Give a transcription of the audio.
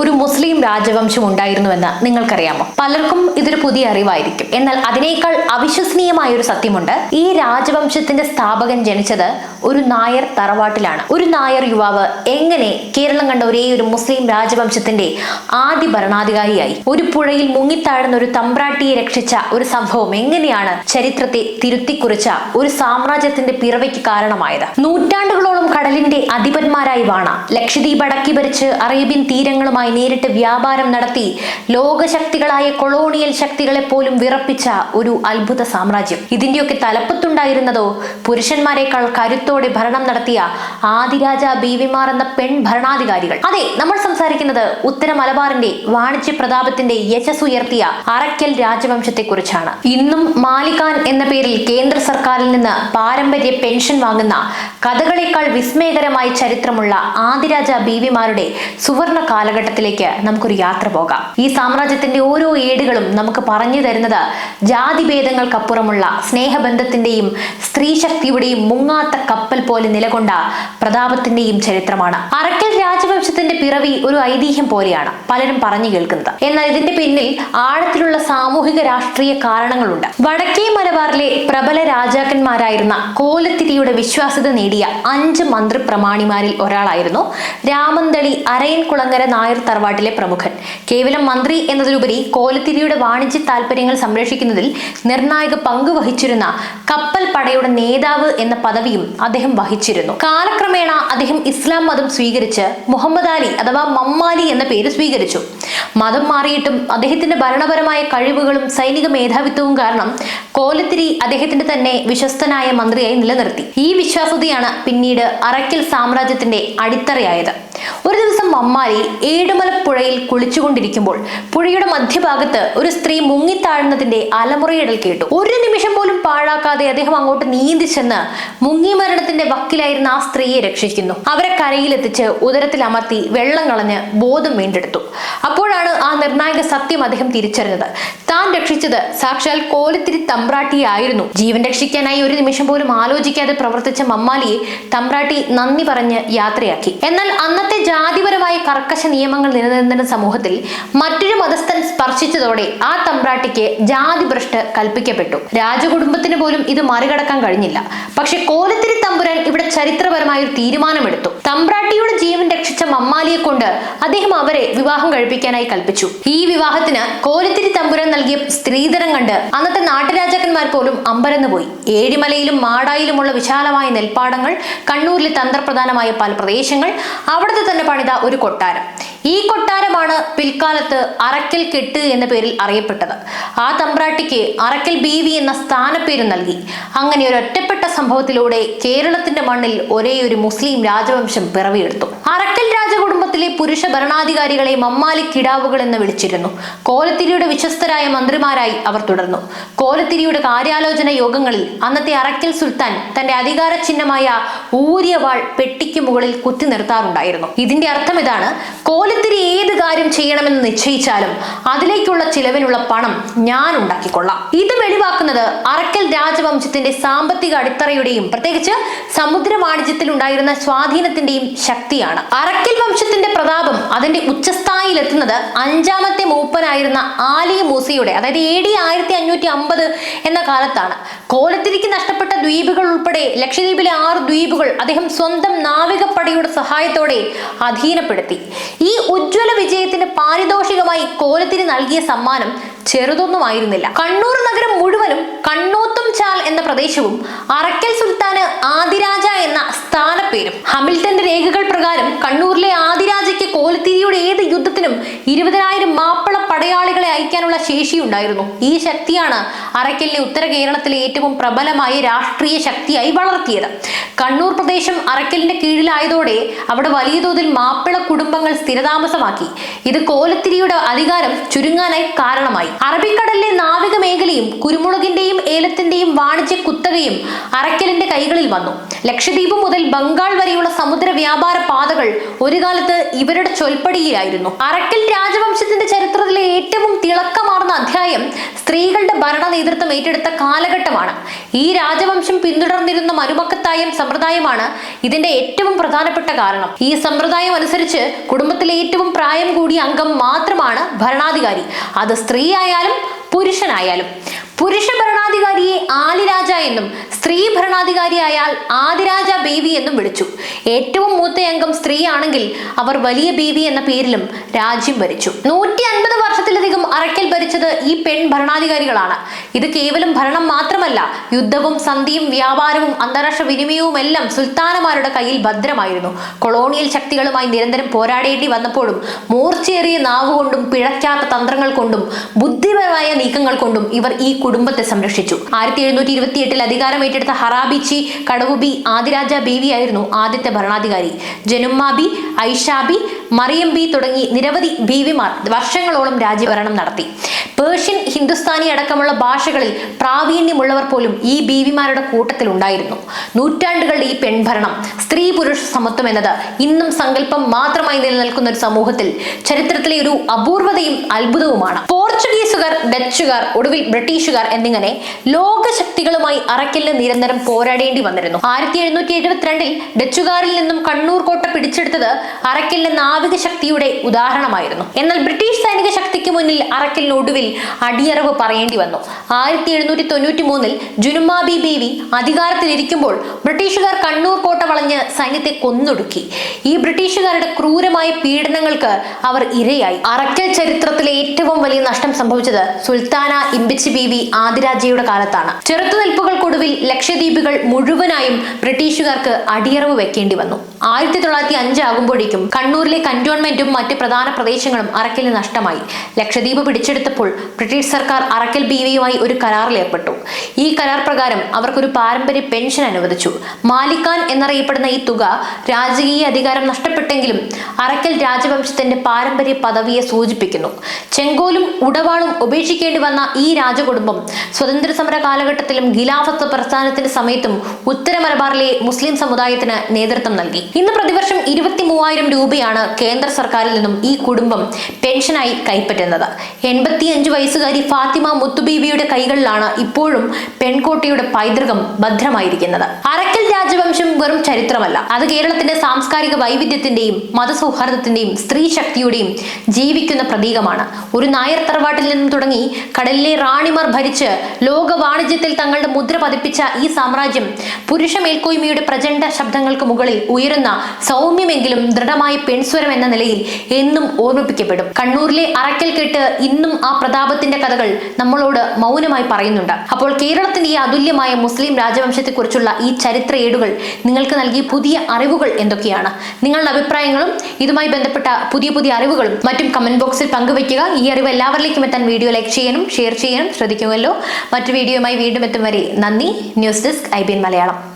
ഒരു മുസ്ലിം രാജവംശം ഉണ്ടായിരുന്നുവെന്ന് നിങ്ങൾക്കറിയാമോ? പലർക്കും ഇതൊരു പുതിയ അറിവായിരിക്കും. എന്നാൽ അതിനേക്കാൾ അവിശ്വസനീയമായ ഒരു സത്യമുണ്ട് ഈ രാജവംശത്തിന്റെ സ്ഥാപകൻ ജനിച്ചത് ഒരു നായർ തറവാട്ടിലാണ്. ഒരു നായർ യുവാവ് എങ്ങനെ കേരളം കണ്ട ഒരേ ഒരു മുസ്ലിം രാജവംശത്തിന്റെ ആദ്യ ഭരണാധികാരിയായി? ഒരു പുഴയിൽ മുങ്ങിത്താഴ്ന്ന ഒരു തമ്പ്രാട്ടിയെ രക്ഷിച്ച ഒരു സംഭവം എങ്ങനെയാണ് ചരിത്രത്തെ തിരുത്തിക്കുറിച്ച ഒരു സാമ്രാജ്യത്തിന്റെ പിറവയ്ക്ക് കാരണമായത്? നൂറ്റാണ്ടുകളോളം കടലിന്റെ അധിപന്മാരായി വാണ. ലക്ഷദ്വീപ് അടക്കി ഭരിച്ച് അറേബ്യൻ തീരങ്ങളുമായി നേരിട്ട് വ്യാപാരം നടത്തി ലോകശക്തികളായ കൊളോണിയൽ ശക്തികളെ പോലും വിറപ്പിച്ച ഒരു അത്ഭുത സാമ്രാജ്യം. ഇതിന്റെയൊക്കെ തലപ്പത്തുണ്ടായിരുന്നതോ? പുരുഷന്മാരെക്കാൾ കരുത്തോടെ ഭരണം നടത്തിയ ആദിരാജ ബീവിമാർ എന്ന പെൺ ഭരണാധികാരികൾ. അതെ നമ്മൾ സംസാരിക്കുന്നത് ഉത്തര മലബാറിന്റെ വാണിജ്യ പ്രതാപത്തിന്റെ യശസ് ഉയർത്തിയ അറക്കൽ രാജവംശത്തെ കുറിച്ചാണ് ഇന്നും മാലികാൻ എന്ന പേരിൽ കേന്ദ്ര സർക്കാരിൽ നിന്ന് പാരമ്പര്യ പെൻഷൻ വാങ്ങുന്ന കഥകളേക്കാൾ വിസ്മയകരമായ ചരിത്രമുള്ള ആദിരാജ ബീവിമാരുടെ സുവർണ കാലഘട്ടത്തിലേക്ക് നമുക്കൊരു യാത്ര പോകാം. ഈ സാമ്രാജ്യത്തിന്റെ ഓരോ ഏടുകളും നമുക്ക് പറഞ്ഞു തരുന്നത് ജാതിഭേദങ്ങൾക്കപ്പുറമുള്ള സ്നേഹബന്ധത്തിന്റെയും സ്ത്രീശക്തിയുടെയും മുങ്ങാത്ത കപ്പൽ പോലെ നിലകൊണ്ട പ്രതാപത്തിന്റെയും ചരിത്രമാണ്. അറക്കൽ രാജവംശത്തിന്റെ പിറവി ഒരു ഐതിഹ്യം പോലെയാണ് പലരും പറഞ്ഞു കേൾക്കുന്നത്. എന്നാൽ ഇതിന്റെ പിന്നിൽ ആഴത്തിലുള്ള സാമൂഹിക രാഷ്ട്രീയ കാരണങ്ങളുണ്ട്. വടക്കേ മലബാറിലെ പ്രബല രാജാക്കന്മാരായിരുന്ന കോലത്തിരിയുടെ വിശ്വാസ്യത നേടിയ അഞ്ച് മന്ത്രിപ്രമാണിമാരിൽ ഒരാളായിരുന്നു രാമന്തളി അരയൻ കുളങ്ങര നായർ തറവാട്ടിലെ പ്രമുഖൻ. കേവലം മന്ത്രി എന്നതിലുപരി കോലത്തിരിയുടെ വാണിജ്യ താല്പര്യങ്ങൾ സംരക്ഷിക്കുന്നതിൽ നിർണായക പങ്ക് വഹിച്ചിരുന്ന കപ്പൽ പടയുടെ നേതാവ് എന്ന പദവിയും അദ്ദേഹം വഹിച്ചിരുന്നു. കാലക്രമേണ അദ്ദേഹം ഇസ്ലാം മതം സ്വീകരിച്ച് മുഹമ്മദ് അലി അഥവാ മമ്മാലി എന്ന പേര് സ്വീകരിച്ചു. മതം മാറിയിട്ടും അദ്ദേഹത്തിന്റെ ഭരണപരമായ കഴിവുകളും സൈനിക മേധാവിത്വവും കാരണം കോലത്തിരി അദ്ദേഹത്തിന്റെ തന്നെ വിശ്വസ്തനായ മന്ത്രിയായി നിലനിർത്തി. ഈ വിശ്വാസതയാണ് പിന്നീട് അറക്കൽ സാമ്രാജ്യത്തിന്റെ അടിത്തറയായത്. ഒരു ദിവസം മമ്മാലി ഏടുമലപ്പുഴയിൽ കുളിച്ചുകൊണ്ടിരിക്കുമ്പോൾ പുഴയുടെ മധ്യഭാഗത്ത് ഒരു സ്ത്രീ മുങ്ങിത്താഴുന്നതിന്റെ അലമുറയിടൽ കേട്ടു. ഒരു നിമിഷം പോലും പാഴാക്കാതെ അദ്ദേഹം അങ്ങോട്ട് നീന്തി ചെന്ന് മുങ്ങി മരണത്തിന്റെ വക്കിലായിരുന്ന ആ സ്ത്രീയെ രക്ഷിക്കുന്നു. അവരെ കരയിലെത്തിച്ച് ഉദരത്തിൽ അമർത്തി വെള്ളം കളഞ്ഞ് ബോധം വീണ്ടെടുത്തു. അപ്പോഴാണ് ആ നിർണായക സത്യം അദ്ദേഹം തിരിച്ചറിഞ്ഞത്. താൻ രക്ഷിച്ചത് സാക്ഷാൽ കോലത്തിരി തമ്പ്രാട്ടിയായിരുന്നു. ജീവൻ രക്ഷിക്കാനായി ഒരു നിമിഷം പോലും ആലോചിക്കാതെ പ്രവർത്തിച്ച മമ്മാലിയെ തമ്പ്രാട്ടി നന്ദി പറഞ്ഞ് യാത്രയാക്കി. എന്നാൽ അന്നത്തെ ജാതിപരമായ കർക്കശ നിയമങ്ങൾ നിലനിന്നിരുന്ന സമൂഹത്തിൽ മറ്റൊരു മതസ്ഥൻ സ്പർശിച്ചതോടെ ആ തമ്പ്രാട്ടിക്ക് ജാതി ഭ്രഷ്ട് കൽപ്പിക്കപ്പെട്ടു. രാജകുടുംബത്തിന് പോലും ഇത് മറികടക്കാൻ കഴിഞ്ഞില്ല. പക്ഷെ കോലത്തിരി തമ്പുരാൻ ഇവിടെ ചരിത്രപരമായ ഒരു തീരുമാനമെടുത്തു. തമ്പ്രാട്ടിയുടെ ജീവൻ രക്ഷിച്ച മമ്മാലിയെ കൊണ്ട് അദ്ദേഹം അവരെ വിവാഹം കഴിപ്പിക്കാനായി കൽപ്പിച്ചു. ഈ വിവാഹത്തിന് കോലത്തിരി തമ്പുരാൻ നൽകിയ സ്ത്രീധനം കണ്ട് അന്നത്തെ നാട്ടുരാജാക്കന്മാർ പോലും അമ്പരന്ന് പോയി ഏഴിമലയിലും മാടായിലുമുള്ള വിശാലമായ നെൽപ്പാടങ്ങൾ കണ്ണൂരിലെ തന്ത്രപ്രധാനമായ പല പ്രദേശങ്ങൾ അവിടുത്തെ തന്നെ പണിത ഒരു കൊട്ടാരം. ഈ കൊട്ടാരമാണ് പിൽക്കാലത്ത് അറക്കൽ കെട്ട് എന്ന പേരിൽ അറിയപ്പെട്ടത്. ആ തമ്പ്രാട്ടിക്ക് അറക്കൽ ബീവി എന്ന സ്ഥാനപ്പേര് നൽകി. അങ്ങനെ ഒരു ഒറ്റപ്പെട്ട സംഭവത്തിലൂടെ കേരളത്തിന്റെ മണ്ണിൽ ഒരേ ഒരു മുസ്ലിം രാജവംശം പിറവിയെടുത്തു. അറക്കൽ രാജകുടുംബത്തിലെ പുരുഷ ഭരണാധികാരികളെ മമ്മാലി കിടാവുകൾ എന്ന് വിളിച്ചിരുന്നു. കോലത്തിരിയുടെ വിശ്വസ്തരായ മന്ത്രിമാരായി അവർ തുടർന്നു. കോലത്തിരിയുടെ കാര്യാലോചന യോഗങ്ങളിൽ അന്നത്തെ അറക്കൽ സുൽത്താൻ തന്റെ അധികാര ചിഹ്നമായ ഊരിയ വാൾ പെട്ടിക്ക് മുകളിൽ കുത്തി നിർത്താറുണ്ടായിരുന്നു. ഇതിന്റെ അർത്ഥം ഇതാണ് കോലത്തിരി ഏത് കാര്യം ചെയ്യണമെന്ന് നിശ്ചയിച്ചാലും അതിലേക്കുള്ള ചിലവിനുള്ള പണം ഞാൻ ഉണ്ടാക്കിക്കൊള്ളാം. ഇത് വെളിവാക്കുന്നത് അറക്കൽ രാജവംശത്തിന്റെ സാമ്പത്തിക അടിത്തറയുടെയും പ്രത്യേകിച്ച് സമുദ്ര വാണിജ്യത്തിൽ ഉണ്ടായിരുന്ന സ്വാധീനത്തിന്റെയും ശക്തിയാണ്. അറക്കൽ വംശത്തിന്റെ പ്രതാപം അതിന്റെ ഉച്ചസ്ഥായിലെത്തുന്നത് അഞ്ചാമത്തെ മൂപ്പനായിരുന്ന ആലി മൂസയുടെ അതായത് എ ഡി ആയിരത്തി അഞ്ഞൂറ്റി അമ്പത് എന്ന കാലത്താണ്. കോലത്തിരിക്ക് നഷ്ടപ്പെട്ട ദ്വീപുകൾ ഉൾപ്പെടെ ലക്ഷദ്വീപിലെ ആറ് ദ്വീപുകൾ അദ്ദേഹം സ്വന്തം നാവികപ്പടയുടെ സഹായത്തോടെ അധീനപ്പെടുത്തി. ഈ ഉജ്ജ്വല വിജയത്തിന് പാരിതോഷികമായി കോലത്തിരി നൽകിയ സമ്മാനം ചെറുതൊന്നുമായിരുന്നില്ല. കണ്ണൂർ നഗരം മുഴുവനും പ്രദേശവും അറക്കൽ സുൽത്താന് ആദിരാജ എന്ന സ്ഥാനപ്പേരും. ഹമിൽട്ടന്റെ രേഖകൾ പ്രകാരം കണ്ണൂരിലെ ആദിരാജയ്ക്ക് കോലത്തിരിയുടെ ഏത് യുദ്ധത്തിനും ഇരുപതിനായിരം മാപ്പിള പടയാളികളെ അയക്കാനുള്ള ശേഷിയുണ്ടായിരുന്നു. ഈ ശക്തിയാണ് അറക്കലിനെ ഉത്തര കേരളത്തിലെ ഏറ്റവും പ്രബലമായ രാഷ്ട്രീയ ശക്തിയായി വളർത്തിയത്. കണ്ണൂർ പ്രദേശം അറക്കലിന്റെ കീഴിലായതോടെ അവിടെ വലിയ തോതിൽ മാപ്പിള കുടുംബങ്ങൾ സ്ഥിരതാമസമാക്കി. ഇത് കോലത്തിരിയുടെ അധികാരം ചുരുങ്ങാനായി കാരണമായി. അറബിക്കടലിലെ നാവിക മേഖലയും കുരുമുളകിന്റെയും ഏലത്തിന്റെയും വാണിജ്യ കുത്തകയും അറയ്ക്കലിന്റെ കൈകളിൽ വന്നു. ലക്ഷദ്വീപ് മുതൽ ബംഗാൾ വരെയുള്ള സമുദ്ര വ്യാപാര പാതകൾ ഒരു കാലത്ത് ഇവരുടെ ചൊൽപ്പടിയിലായിരുന്നു. അറക്കൽ രാജവംശത്തിന്റെ ചരിത്രത്തിലെ ഏറ്റവും തിളക്കമാർന്ന അധ്യായം സ്ത്രീകളുടെ ഭരണ നേതൃത്വം ഏറ്റെടുത്ത കാലഘട്ടമാണ്. ഈ രാജവംശം പിന്തുടർന്നിരുന്ന മരുമക്കത്തായം സമ്പ്രദായമാണ് ഇതിന്റെ ഏറ്റവും പ്രധാനപ്പെട്ട കാരണം. ഈ സമ്പ്രദായം അനുസരിച്ച് കുടുംബത്തിലെ ഏറ്റവും പ്രായം കൂടിയ അംഗം മാത്രമാണ് ഭരണാധികാരി. അത് സ്ത്രീ ആയാലും പുരുഷനായാലും. പുരുഷ ഭരണാധികാരിയെ ആലിരാജ എന്നും സ്ത്രീ ഭരണാധികാരിയായാൽ ആദിരാജ ബേബി എന്നും വിളിച്ചു. ഏറ്റവും മൂത്ത അംഗം സ്ത്രീയാണെങ്കിൽ അവർ വലിയ ബേബി എന്ന പേരിലും രാജ്യം ഭരിച്ചു. നൂറ്റി അൻപത് വർഷത്തിലധികം അറയ്ക്കൽ ഭരിച്ചത് ഈ പെൺ ഭരണാധികാരികളാണ്. ഇത് കേവലം ഭരണം മാത്രമല്ല യുദ്ധവും സന്ധിയും വ്യാപാരവും അന്താരാഷ്ട്ര വിനിമയവും എല്ലാം സുൽത്താനമാരുടെ കയ്യിൽ ഭദ്രമായിരുന്നു. കൊളോണിയൽ ശക്തികളുമായി നിരന്തരം പോരാടേണ്ടി വന്നപ്പോഴും മൂർച്ചയേറിയ നാവുകൊണ്ടും പിഴയ്ക്കാത്ത തന്ത്രങ്ങൾ കൊണ്ടും ബുദ്ധിപരമായ നീക്കങ്ങൾ കൊണ്ടും ഇവർ ഈ കുടുംബത്തെ സംരക്ഷിച്ചു. ആയിരത്തി എഴുന്നൂറ്റി ഇരുപത്തി എട്ടിൽ ഏറ്റെടുത്ത ഹറാബിച്ചി കടവുബി ആദിരാജ ബീവി ആയിരുന്നു ആദ്യത്തെ ഭരണാധികാരി. ജനുമാബി ഐഷാബി മറിയംബി തുടങ്ങി നിരവധി ബീവിമാർ വർഷങ്ങളോളം രാജ്യഭരണം നടത്തി. പേർഷ്യൻ ഹിന്ദുസ്ഥാനി അടക്കമുള്ള ഭാഷകളിൽ പ്രാവീണ്യമുള്ളവർ പോലും ഈ ബീവിമാരുടെ കൂട്ടത്തിൽ ഉണ്ടായിരുന്നു. നൂറ്റാണ്ടുകളുടെ ഈ പെൺഭരണം സ്ത്രീ പുരുഷ സമത്വം എന്നത് ഇന്നും സങ്കല്പം മാത്രമായി നിലനിൽക്കുന്ന ഒരു സമൂഹത്തിൽ ചരിത്രത്തിലെ ഒരു അപൂർവതയും അത്ഭുതവുമാണ്. പോർച്ചുഗീസുകാർ ഡച്ചുകാർ ഒടുവിൽ ബ്രിട്ടീഷുകാർ എന്നിങ്ങനെ ലോകശക്തികളുമായി അറക്കലിന് നിരന്തരം പോരാടേണ്ടി വന്നിരുന്നു. ആയിരത്തി എഴുന്നൂറ്റി എഴുപത്തിരണ്ടിൽ ഡച്ചുകാരിൽ നിന്നും കണ്ണൂർ കോട്ട പിടിച്ചെടുത്തത് അറക്കലിന്റെ നാവിക ശക്തിയുടെ ഉദാഹരണമായിരുന്നു. എന്നാൽ ബ്രിട്ടീഷ് സൈനിക ശക്തിക്ക് മുന്നിൽ അറക്കലിനൊടുവിൽ അടിയറവ് പറയേണ്ടി വന്നു. ആയിരത്തി എഴുന്നൂറ്റി തൊണ്ണൂറ്റി മൂന്നിൽ ജുനുമാബി ബീവി അധികാരത്തിലിരിക്കുമ്പോൾ ബ്രിട്ടീഷുകാർ കണ്ണൂർ കോട്ട വളഞ്ഞ് സൈന്യത്തെ കൊന്നൊടുക്കി. ഈ ബ്രിട്ടീഷുകാരുടെ ക്രൂരമായ പീഡനങ്ങൾക്ക് അവർ ഇരയായി. അറക്കൽ ചരിത്രത്തിലെ ഏറ്റവും വലിയ നഷ്ടം സംഭവിച്ചത് സുൽത്താന ഇമ്പിച്ച് ബീവി ആദിരാജയുടെ കാലത്താണ്. ചെറുത്തുനിൽപ്പുകൾക്കൊടുവിൽ ലക്ഷദ്വീപുകൾ മുഴുവനായും ബ്രിട്ടീഷുകാർക്ക് അടിയറവ് വെക്കേണ്ടി വന്നു. ആയിരത്തി തൊള്ളായിരത്തി അഞ്ചാകുമ്പോഴേക്കും കണ്ണൂരിലെ കന്റോൺമെന്റും മറ്റ് പ്രധാന പ്രദേശങ്ങളും അറക്കലിന് നഷ്ടമായി. ലക്ഷദ്വീപ് പിടിച്ചെടുത്തപ്പോൾ ബ്രിട്ടീഷ് സർക്കാർ അറക്കൽ ബീവിയുമായി ഒരു കരാറിൽ ഏർപ്പെട്ടു. ഈ കരാർ പ്രകാരം അവർക്കൊരു പാരമ്പര്യ പെൻഷൻ അനുവദിച്ചു. മാലിക്കാൻ എന്നറിയപ്പെടുന്ന ഈ തുക രാജകീയ അധികാരം നഷ്ടപ്പെട്ടെങ്കിലും അറക്കൽ രാജവംശത്തിന്റെ പാരമ്പര്യ പദവിയെ സൂചിപ്പിക്കുന്നു. ചെങ്കോലും ഉടവാളും ഉപേക്ഷിക്കേണ്ടി വന്ന ഈ രാജകുടുംബം സ്വതന്ത്ര സമര കാലഘട്ടത്തിലും ഖിലാഫത്ത് പ്രസ്ഥാനത്തിന്റെ സമയത്തും ഉത്തര മലബാറിലെ മുസ്ലിം സമുദായത്തിന് നേതൃത്വം നൽകി. ഇന്ന് പ്രതിവർഷം ഇരുപത്തി മൂവായിരം രൂപയാണ് കേന്ദ്ര സർക്കാരിൽ നിന്നും ഈ കുടുംബം പെൻഷനായി കൈപ്പറ്റുന്നത്. എൺപത്തിയഞ്ച് വയസ്സുകാരി ഫാത്തിമ മുത്തുബീവിയുടെ കൈകളിലാണ് ഇപ്പോഴും പെൺകോട്ടയുടെ പൈതൃകം ഭദ്രമായിരിക്കുന്നത്. അറക്കൽ രാജവംശം വെറും ചരിത്രമല്ല. അത് കേരളത്തിന്റെ സാംസ്കാരിക വൈവിധ്യത്തിന്റെയും മതസൗഹാർദ്ദത്തിന്റെയും സ്ത്രീ ശക്തിയുടെയും ജീവിക്കുന്ന പ്രതീകമാണ്. ഒരു നായർ തറവാട്ടിൽ നിന്നും തുടങ്ങി കടലിലെ റാണിമാർ ഭരിച്ച് ലോക വാണിജ്യത്തിൽ തങ്ങളുടെ മുദ്ര പതിപ്പിച്ച ഈ സാമ്രാജ്യം പുരുഷ മേൽക്കോയ്മയുടെ പ്രചണ്ഡ ശബ്ദങ്ങൾക്ക് മുകളിൽ ഉയരുന്ന സൗമ്യമെങ്കിലും ദൃഢമായ പെൺസ്വരം എന്ന നിലയിൽ എന്നും ഓർമ്മിപ്പിക്കപ്പെടും. കണ്ണൂരിലെ അറക്കൽ കെട്ട് ഇന്നും ആ പ്രതാപത്തിന്റെ കഥകൾ നമ്മളോട് മൗനമായി പറയുന്നുണ്ട്. അപ്പോൾ കേരളത്തിന്റെ ഈ അതുല്യമായ മുസ്ലിം രാജവംശത്തെക്കുറിച്ചുള്ള ഈ ചരിത്ര ഏടുകൾ നിങ്ങൾക്ക് നൽകിയ പുതിയ അറിവുകൾ എന്തൊക്കെയാണ്? നിങ്ങളുടെ അഭിപ്രായങ്ങളും ഇതുമായി ബന്ധപ്പെട്ട പുതിയ പുതിയ അറിവുകളും മറ്റും കമന്റ് ബോക്സിൽ പങ്കുവയ്ക്കുക. ഈ അറിവ് എല്ലാവരിലേക്കും എത്താൻ വീഡിയോ ലൈക്ക് ചെയ്യാനും ഷെയർ ചെയ്യാനും ശ്രദ്ധിക്കുമല്ലോ. മറ്റു വീഡിയോയുമായി വീണ്ടും എത്തും വരെ നന്ദി. News desk I Malayalam.